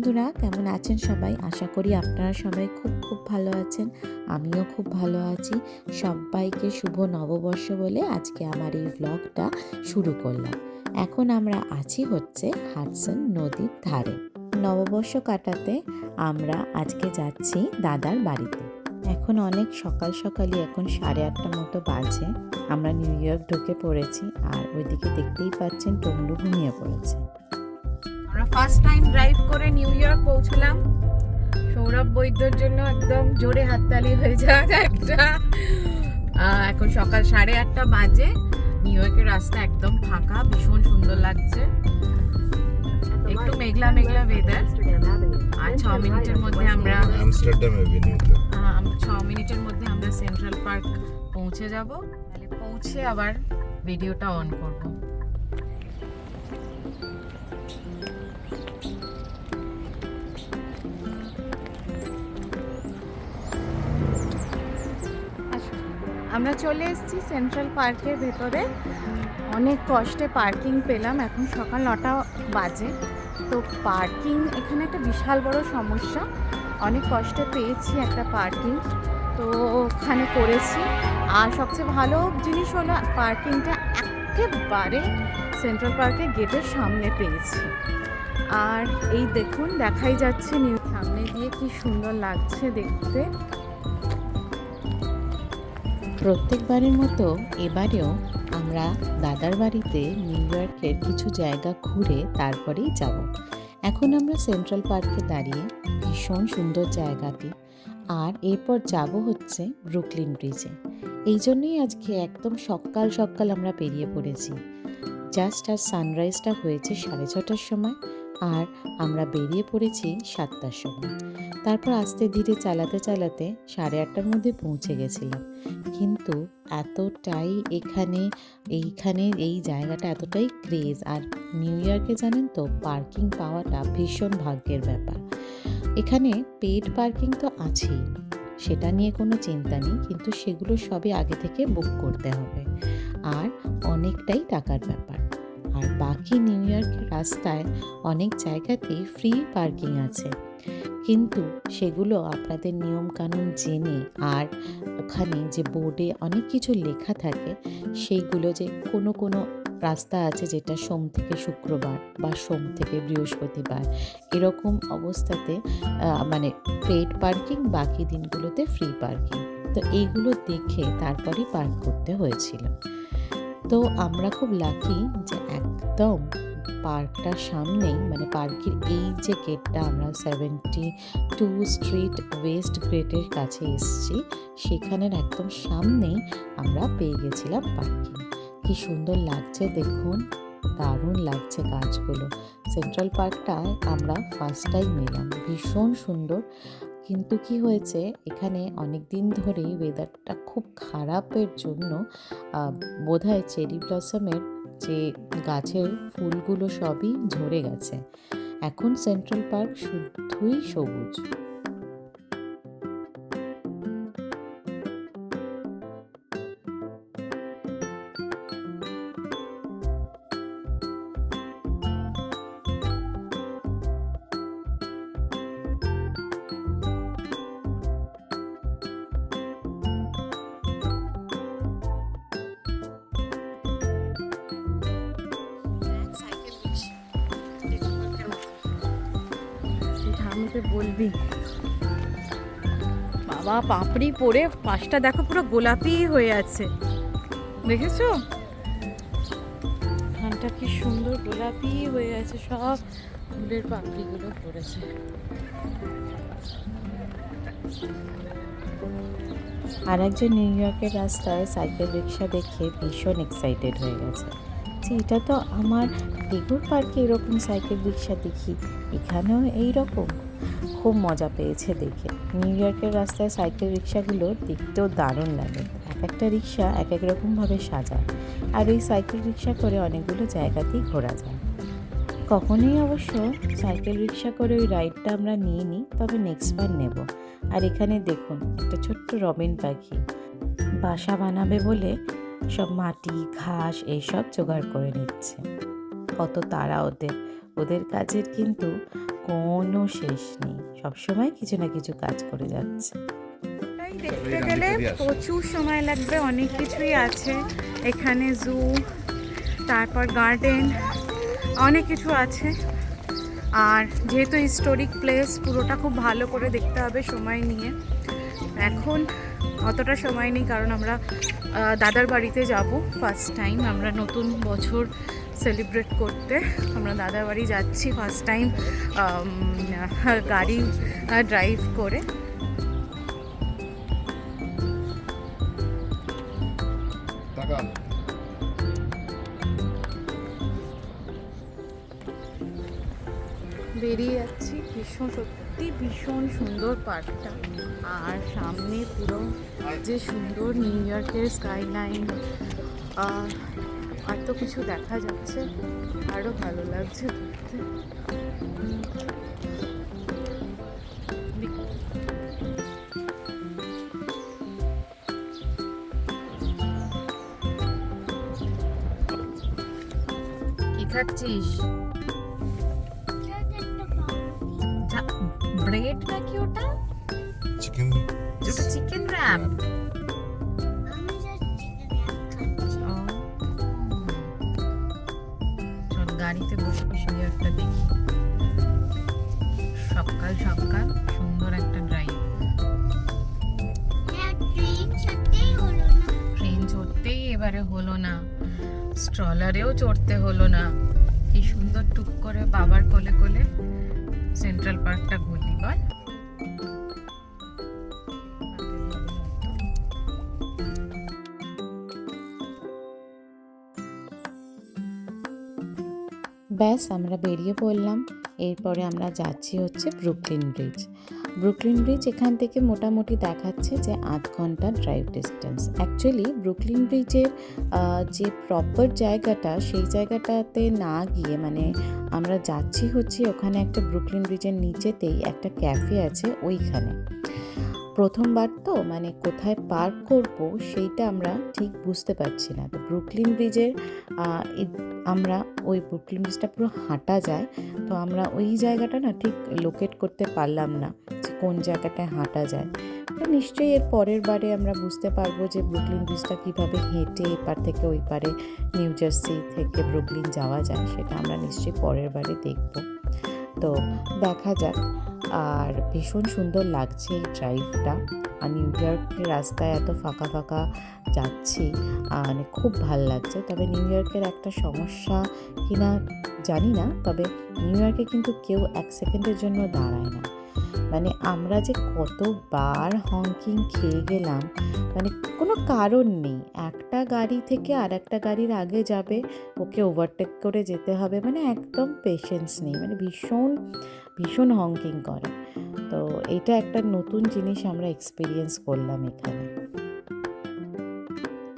বন্ধুরা, কেমন আছেন সবাই? আশা করি আপনারা সবাই খুব খুব ভালো আছেন। আমিও খুব ভালো আছি। সবাইকে শুভ নববর্ষ বলে আজকে আমার এই ব্লগটা শুরু করলাম। এখন আমরা আছি হচ্ছে হাডসন নদীর ধারে। নববর্ষ কাটাতে আমরা আজকে যাচ্ছি দাদার বাড়িতে। এখন অনেক সকাল সকালই এখন সাড়ে আটটা মতো বাজে। আমরা নিউ ইয়র্ক ঢুকে পড়েছি আর ওইদিকে দেখতেই পাচ্ছেন টমলু ঘুমিয়ে পড়েছে। আমরা ফার্স্ট টাইম ড্রাইভ করে নিউ ইয়র্ক পৌঁছলাম। সৌরভ বৈদ্যর জন্য একদম জোরে হাততালি হয়ে যাওয়া একটা এখন সকাল সাড়ে আটটা বাজে। নিউ ইয়র্কের রাস্তা একদম ফাঁকা ভীষণ সুন্দর লাগছে। একটু মেঘলা মেঘলা ওয়েদার আর ছ মিনিটের মধ্যে আমরা আমস্টারডাম এভিনিউতে ছ মিনিটের মধ্যে আমরা সেন্ট্রাল পার্ক পৌঁছে যাব। তাহলে পৌঁছে আবার ভিডিওটা অন করব। আমরা চলে এসেছি সেন্ট্রাল পার্কের ভেতরে। অনেক কষ্টে পার্কিং পেলাম। এখন সকাল নটা বাজে। তো পার্কিং এখানে একটা বিশাল বড় সমস্যা। অনেক কষ্টে পেয়েছি একটা পার্কিং তো ওখানে করেছি। আর সবচেয়ে ভালো জিনিস হলো পার্কিংটা একেবারে সেন্ট্রাল পার্কের গেটের সামনে পেয়েছি। আর এই দেখুন, দেখাই যাচ্ছে নিউ সামনে দিয়ে কি সুন্দর লাগছে দেখতে। প্রত্যেকবারের মতো এবারেও আমরা দাদার বাড়িতে নিউ ইয়র্কের কিছু জায়গা ঘুরে তারপরেই যাব। এখন আমরা সেন্ট্রাল পার্কে দাঁড়িয়ে ভীষণ সুন্দর জায়গাটি আর এরপর যাব হচ্ছে ব্রুকলিন ব্রিজে। এই জন্যই আজকে একদম সকাল সকাল আমরা বেরিয়ে পড়েছি। জাস্ট আর সানরাইজটা হয়েছে সাড়ে ছটার সময়। আর আমরা বেরিয়ে পড়েছি সাতটার সময়। তারপর আস্তে ধীরে চালাতে চালাতে সাড়ে আটটার মধ্যে পৌঁছে গেছিলাম। কিন্তু এতটাই এখানে, এইখানে এই জায়গাটা এতটাই ক্রেজ আর নিউ ইয়র্কে জানেন তো পার্কিং পাওয়াটা ভীষণ ভাগ্যের ব্যাপার। এখানে পেড পার্কিং তো আছেই। সেটা নিয়ে কোনো চিন্তা নেই, কিন্তু সেগুলো সবই আগে থেকে বুক করতে হবে। আর অনেকটাই টাকার ব্যাপার। আর বাকি নিউ ইয়র্কের রাস্তায় অনেক জায়গাতেই ফ্রি পার্কিং আছে। কিন্তু সেগুলো আপনাদের নিয়মকানুন জেনে আর ওখানে যে বোর্ডে অনেক কিছু লেখা থাকে, সেইগুলো যে কোনো কোনো রাস্তা আছে যেটা সোম থেকে শুক্রবার বা সোম থেকে বৃহস্পতিবার, এরকম অবস্থাতে মানে পেড পার্কিং বাকি দিনগুলোতে ফ্রি পার্কিং তো এইগুলো দেখে তারপরেই পার্ক করতে হয়েছিল। তো আমরা খুব লাকি যে একদম পার্কটার সামনেই মানে পার্কের এই যে গেটটা আমরা সেভেন্টি টু স্ট্রিট ওয়েস্ট গ্রেটের কাছে এসেছি, সেখানের একদম সামনেই আমরা পেয়ে গেছিলাম পার্কিং কি সুন্দর লাগছে দেখুন, দারুণ লাগছে গাছগুলো সেন্ট্রাল পার্কটায় আমরা ফার্স্ট টাইম এলাম ভীষণ সুন্দর। কিন্তু কি হয়েছে? এখানে অনেক দিন ধরেই ওয়েদারটা খুব খারাপের জন্য বোধহয় চেরি ব্লসমের যে গাছের ফুলগুলো সবই ঝরে গেছে। এখন সেন্ট্রাল পার্ক শুদ্ধই সবুজ। ঠাকুরকে বলবি। বাবা, পাপড়ি পরে পাশটা দেখো পুরো গোলাপি হয়ে আছে। দেখেছ? ধানটা কি সুন্দর গোলাপি হয়ে আছে, সব ফুলের পাপড়িগুলো পড়েছে। আর একজন নিউ ইয়র্কের রাস্তায় সাইকেল রিক্সা দেখে ভীষণ এক্সাইটেড হয়ে গেছে। যে এটা তো আমার বেগুর পার্কে এরকম সাইকেল রিক্সা দেখি, এখানেও এই রকম খুব মজা পেয়েছে দেখে। নিউ ইয়র্কের রাস্তায় সাইকেল রিক্সাগুলো দেখতেও দারুণ লাগে। এক একটা রিক্সা এক এক রকমভাবে সাজায় আর এই সাইকেল রিক্সা করে অনেকগুলো জায়গাতেই ঘোরা যায়। কখনোই অবশ্য সাইকেল রিক্সা করে ওই রাইডটা আমরা নিয়ে নিই তবে নেক্সট বার নেব। আর এখানে দেখুন, একটা ছোট্ট রবিন পাখি। বাসা বানাবে বলে সব মাটি, ঘাস এইসব জোগাড় করে নিচ্ছে। কত তারা ওদের। ওদের কাজের কিন্তু কোনো শেষ নেই। সবসময় কিছু না কিছু কাজ করে যাচ্ছে। তাই দেখতে গেলে প্রচুর সময় লাগবে অনেক কিছুই আছে। এখানে জু তারপর গার্ডেন অনেক কিছু আছে। আর যেহেতু হিস্টোরিক প্লেস পুরোটা খুব ভালো করে দেখতে হবে সময় নিয়ে। এখন অতটা সময় নেই কারণ আমরা দাদার বাড়িতে যাব ফার্স্ট টাইম আমরা নতুন বছর সেলিব্রেট করতে। আমরা দাদার বাড়ি যাচ্ছি ফার্স্ট টাইম গাড়ি ড্রাইভ করে। বেরিয়ে যাচ্ছি। ভীষণ সত্যি ভীষণ সুন্দর পার্কটা আর সামনে পুরো যে সুন্দর নিউ ইয়র্কের স্কাইলাইন এত কিছু দেখা যাচ্ছে। আরও ভালো লাগছে কি খাচ্ছিস? গাড়িতে বসে বসে একটা দেখি। সকাল সকাল সুন্দর একটা ড্রাইভ ট্রেন চড়তেই এবারে হলো না। স্ট্রলারেও চড়তে হলো না। কি সুন্দর টুক করে বাবার কোলে কোলে সেন্ট্রাল পার্কটা ব্যাস, আমরা বেরিয়ে পড়লাম। এরপরে আমরা যাচ্ছি হচ্ছে ব্রুকলিন ব্রিজ। ব্রুকলিন ব্রিজ এখান থেকে মোটামুটি দেখাচ্ছে যে আধ ঘণ্টা ড্রাইভ ডিস্টেন্স অ্যাকচুয়ালি ব্রুকলিন ব্রিজের যে প্রপার জায়গাটা, সেই জায়গাটাতে না গিয়ে মানে আমরা যাচ্ছি হচ্ছে ওখানে একটা ব্রুকলিন ব্রিজের নিচেতেই একটা ক্যাফে আছে ওইখানে। প্রথমবার তো মানে কোথায় পার্ক করব সেইটা আমরা ঠিক বুঝতে পারছি না। তো ব্রুকলিন ব্রিজের আমরা ওই ব্রুকলিন ব্রিজটা পুরো হাঁটা যায়, তো আমরা ওই জায়গাটা না ঠিক লোকেট করতে পারলাম না যে কোন জায়গাটায় হাঁটা যায়। তো নিশ্চয়ই এর পরের বারে আমরা বুঝতে পারব যে ব্রুকলিন ব্রিজটা কীভাবে হেঁটে এপার থেকে ওই পারে নিউ জার্সি থেকে ব্রুকলিন যাওয়া যায়, সেটা আমরা নিশ্চয়ই পরের বারে দেখব। তো দেখা যাক। আর ভীষণ সুন্দর লাগছে এই ড্রাইভটা আর নিউ ইয়র্কের রাস্তায় এত ফাঁকা ফাঁকা যাচ্ছি মানে খুব ভালো লাগছে। তবে নিউ ইয়র্কের একটা সমস্যা কিনা জানি না, তবে নিউ ইয়র্কে কিন্তু কেউ এক সেকেন্ডের জন্য দাঁড়ায় না। মানে আমরা যে কতবার হংকিং খেয়ে গেলাম মানে কোনো কারণ নেই। একটা গাড়ি থেকে আর একটা গাড়ির আগে যাবে, ওকে ওভারটেক করে যেতে হবে মানে একদম পেশেন্স নেই মানে ভীষণ ভীষণ হংকিং করে। তো এটা একটা নতুন জিনিস আমরা এক্সপিরিয়েন্স করলাম এখানে।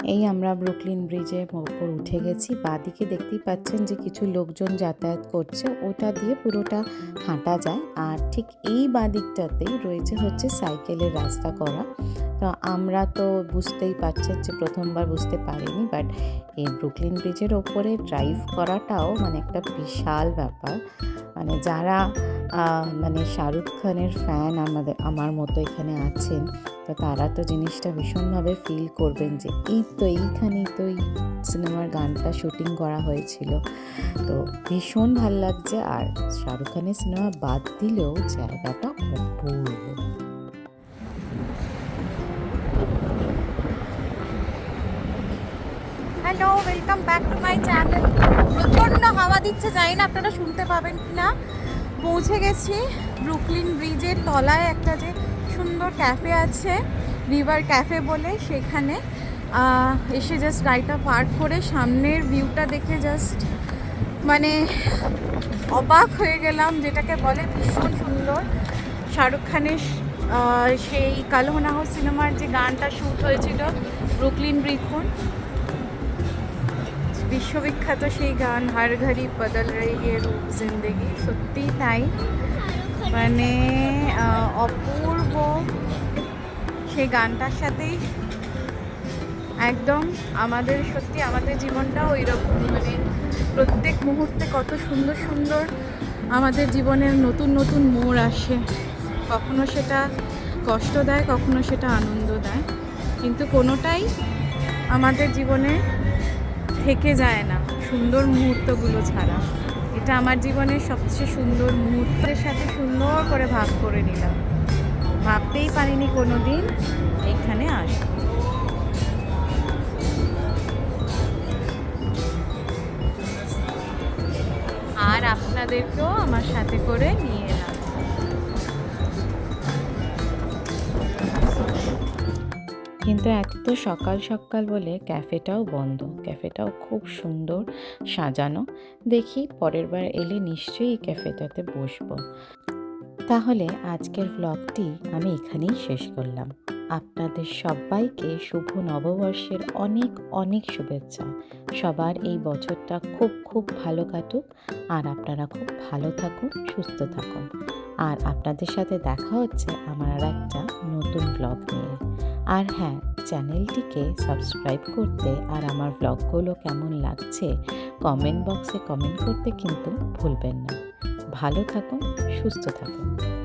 এই আমরা ব্রুকলিন ব্রিজের ওপর উঠে গেছি। বাদিকে দেখতেই পাচ্ছেন যে কিছু লোকজন যাতায়াত করছে। ওটা দিয়ে পুরোটা হাঁটা যায়। আর ঠিক এই বাদিকটাতেই রয়েছে হচ্ছে সাইকেলের রাস্তা করা। তো আমরা তো বুঝতেই পারছেন যে প্রথমবার বুঝতে পারিনি বাট এই ব্রুকলিন ব্রিজের ওপরে ড্রাইভ করাটাও মানে একটা বিশাল ব্যাপার। মানে যারা মানে শাহরুখ খানের ফ্যান আমাদের, আমার মতো এখানে আছেন, তো তারা তো জিনিসটা ভীষণভাবে ফিল করবেন যে এই তো এইখানেই তো এই সিনেমার গানটা শুটিং করা হয়েছিল। তো ভীষণ ভালো লাগছে, আর শাহরুখ খানের সিনেমা বাদ দিলেও জায়গাটা অপূর্ব। Hello welcome back to my channel প্রচণ্ড হাওয়া দিচ্ছে, জানি না আপনারা শুনতে পাবেন কি না পৌঁছে গেছি ব্রুকলিন ব্রিজের তলায় একটা যে সুন্দর ক্যাফে আছে, রিভার ক্যাফে বলে সেখানে। এসে জাস্ট গাড়িটা পার্ক করে সামনের ভিউটা দেখে জাস্ট মানে অবাক হয়ে গেলাম, যেটাকে বলে ভীষণ সুন্দর। শাহরুখ খানের সেই কালহনাহ সিনেমার যে গানটা শ্যুট হয়েছিল, ব্রুকলিন ব্রিকুন বিশ্ববিখ্যাত সেই গান হার ঘড়ি বদল है রূপ জিন্দেগি সত্যি তাই মানে অপূর্ব সেই গানটার সাথেই একদম আমাদের সত্যি আমাদের জীবনটাও রকম মানে প্রত্যেক মুহূর্তে কত সুন্দর সুন্দর আমাদের জীবনের নতুন নতুন মোড় আসে। কখনো সেটা কষ্ট দেয়, কখনো সেটা আনন্দ দেয়। কিন্তু কোনোটাই আমাদের জীবনে থেকে যায় না। সুন্দর মুহূর্তগুলো ছাড়া। এটা আমার জীবনের সবচেয়ে সুন্দর মুহূর্তের সাথে সুন্দর করে ভাগ করে নিলাম। ভাবতেই পারিনি কোনো দিন এখানে আসব আর আপনাদেরকেও আমার সাথে করে নিয়ে কিন্তু এত তো সকাল সকাল বলে ক্যাফেটাও বন্ধ। ক্যাফেটাও খুব সুন্দর সাজানো। দেখি পরের বার এলে নিশ্চয়ই ক্যাফেটাতে বসবো। তাহলে আজকের ব্লগটি আমি এখানেই শেষ করলাম। আপনাদের সবাইকে শুভ নববর্ষের অনেক অনেক শুভেচ্ছা। সবার এই বছরটা খুব খুব ভালো কাটুক আর আপনারা খুব ভালো থাকুন, সুস্থ থাকুন। আর আপনাদের সাথে দেখা হচ্ছে আমার আর একটা নতুন ব্লগ নিয়ে। আর হ্যাঁ চ্যানেলটিকে সাবস্ক্রাইব করতে আর আমার ব্লগগুলো কেমন লাগছে কমেন্ট বক্সে কমেন্ট করতে কিন্তু ভুলবেন না। ভালো থাকুন, সুস্থ থাকুন।